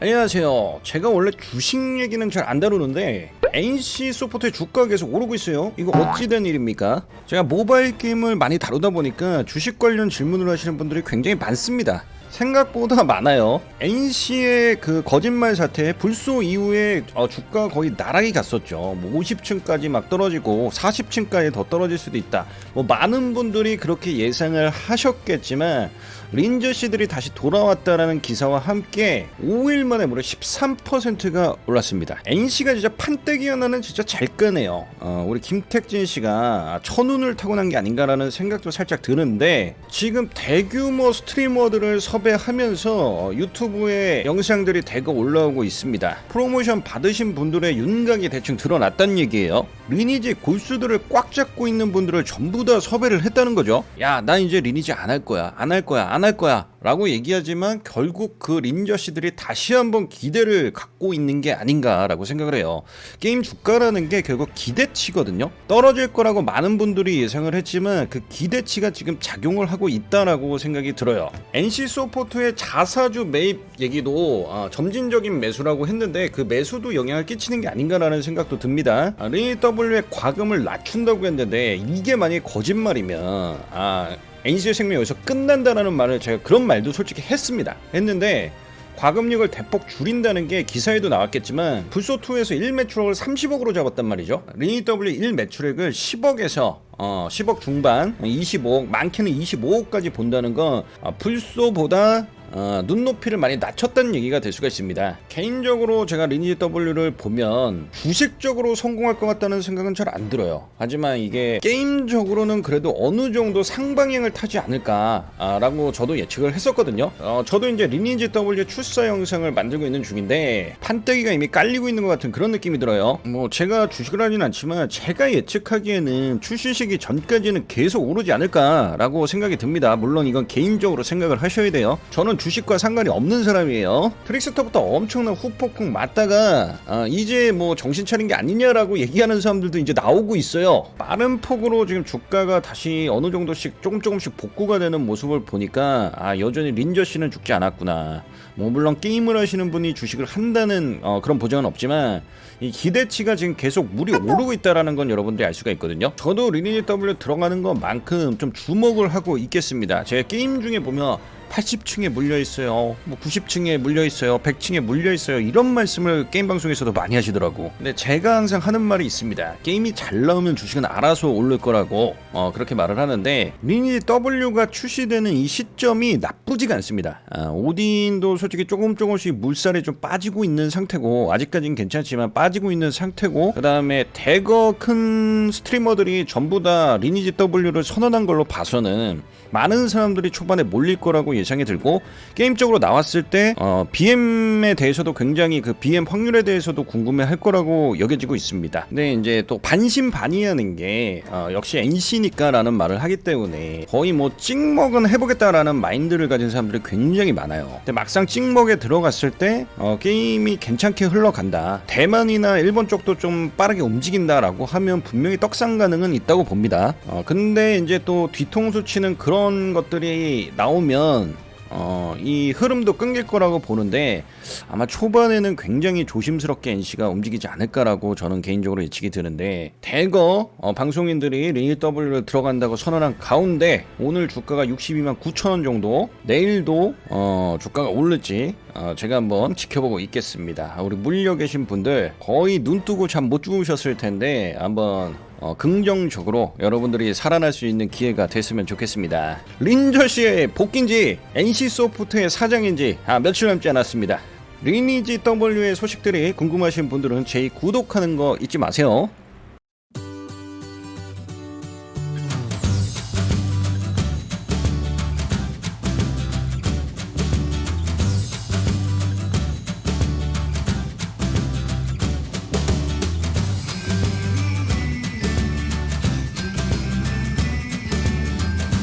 안녕하세요. 제가 원래 주식 얘기는 잘 안 다루는데 NC 소프트의 주가가 계속 오르고 있어요. 이거 어찌된 일입니까? 제가 모바일 게임을 많이 다루다 보니까 주식 관련 질문을 하시는 분들이 굉장히 많습니다. 생각보다 많아요. NC의 그 거짓말 사태 불소 이후에 어, 주가 거의 나락이 갔었죠. 뭐 50층까지 막 떨어지고 40층까지 더 떨어질 수도 있다. 뭐 많은 분들이 그렇게 예상을 하셨겠지만 린저 씨들이 다시 돌아왔다라는 기사와 함께 5일 만에 무려 13%가 올랐습니다. NC가 진짜 판때기 하나는 진짜 잘 끄네요. 어, 우리 김택진 씨가 천운을 타고난 게 아닌가라는 생각도 살짝 드는데 지금 대규모 스트리머들을 섭 외하면서 유튜브에 영상들이 대거 올라오고 있습니다. 프로모션 받으신 분들의 윤곽이 대충 드러났다는 얘기예요. 리니지 골수들을 꽉 잡고 있는 분들을 전부 다 섭외를 했다는 거죠. 야, 나 이제 리니지 안 할 거야. 안 할 거야. 안 할 거야. 라고 얘기하지만 결국 그 린저 씨들이 다시 한번 기대를 갖고 있는 게 아닌가라고 생각을 해요. 게임 주가라는 게 결국 기대치거든요. 떨어질 거라고 많은 분들이 예상을 했지만 그 기대치가 지금 작용을 하고 있다라고 생각이 들어요. NC 소프트 의 자사주 매입 얘기도 아, 점진적인 매수라고 했는데 그 매수도 영향을 끼치는 게 아닌가라는 생각도 듭니다. 아, RW의 과금을 낮춘다고 했는데 이게 만약에 거짓말이면 아 NC의 생명 여기서 끝난다라는 말을 제가 그런 말도 솔직히 했습니다. 했는데 과금력을 대폭 줄인다는 게 기사에도 나왔겠지만 불소2에서 1 매출액을 30억으로 잡았단 말이죠. 리니W 1 매출액을 10억에서 어, 10억 중반, 25억, 많게는 25억까지 본다는 건 어, 불소보다 어, 눈높이를 많이 낮췄다는 얘기가 될 수가 있습니다. 개인적으로 제가 리니지 W를 보면 주식적으로 성공할 것 같다는 생각은 잘 안 들어요. 하지만 이게 게임적으로는 그래도 어느 정도 상방향을 타지 않을까라고 저도 예측을 했었거든요. 어, 저도 이제 리니지 W 출사 영상을 만들고 있는 중인데 판때기가 이미 깔리고 있는 것 같은 그런 느낌이 들어요. 뭐 제가 주식을 하진 않지만 제가 예측하기에는 출시 시기 전까지는 계속 오르지 않을까라고 생각이 듭니다. 물론 이건 개인적으로 생각을 하셔야 돼요. 저는 주식과 상관이 없는 사람이에요. 트릭스터부터 엄청난 후폭풍 맞다가 아, 이제 뭐 정신 차린 게 아니냐라고 얘기하는 사람들도 이제 나오고 있어요. 빠른 폭으로 지금 주가가 다시 어느 정도씩 조금 조금씩 복구가 되는 모습을 보니까 아 여전히 린저 씨는 죽지 않았구나. 뭐 물론 게임을 하시는 분이 주식을 한다는 어, 그런 보장은 없지만 이 기대치가 지금 계속 물이 오르고 있다라는 건 여러분들이 알 수가 있거든요. 저도 리니지 W 들어가는 것만큼 좀 주목을 하고 있겠습니다. 제가 게임 중에 보면 80층에 물려 있어요. 뭐 90층에 물려 있어요. 100층에 물려 있어요. 이런 말씀을 게임 방송에서도 많이 하시더라고. 근데 제가 항상 하는 말이 있습니다. 게임이 잘 나오면 주식은 알아서 오를 거라고 어, 그렇게 말을 하는데 리니지 W가 출시되는 이 시점이 나쁘지가 않습니다. 아, 오딘도 솔직히 조금 조금씩 물살에 좀 빠지고 있는 상태고 아직까지는 괜찮지만 빠지고 있는 상태고 그 다음에 대거 큰 스트리머들이 전부 다 리니지 W를 선언한 걸로 봐서는 많은 사람들이 초반에 몰릴 거라고 예 상이 들고 게임적으로 나왔을 때 어, BM에 대해서도 굉장히 그 BM 확률에 대해서도 궁금해할 거라고 여겨지고 있습니다. 근데 이제 또 반신반의하는 게 어, 역시 NC니까라는 말을 하기 때문에 거의 뭐 찍먹은 해보겠다라는 마인드를 가진 사람들이 굉장히 많아요. 근데 막상 찍먹에 들어갔을 때 어, 게임이 괜찮게 흘러간다. 대만이나 일본 쪽도 좀 빠르게 움직인다라고 하면 분명히 떡상 가능은 있다고 봅니다. 어, 근데 이제 또 뒤통수 치는 그런 것들이 나오면 어, 이 흐름도 끊길 거라고 보는데 아마 초반에는 굉장히 조심스럽게 NC가 움직이지 않을까라고 저는 개인적으로 예측이 드는데 대거 어, 방송인들이 리니 W를 들어간다고 선언한 가운데 오늘 주가가 62만 9천 원 정도 내일도 어, 주가가 오를지 어, 제가 한번 지켜보고 있겠습니다. 우리 물려 계신 분들 거의 눈 뜨고 잠 못 주무셨을 텐데 한번 어, 긍정적으로 여러분들이 살아날 수 있는 기회가 됐으면 좋겠습니다. 린저 씨의 복귀인지 NC 소프트의 사장인지 아, 며칠 남지 않았습니다. 리니지 W의 소식들이 궁금하신 분들은 제 구독하는 거 잊지 마세요.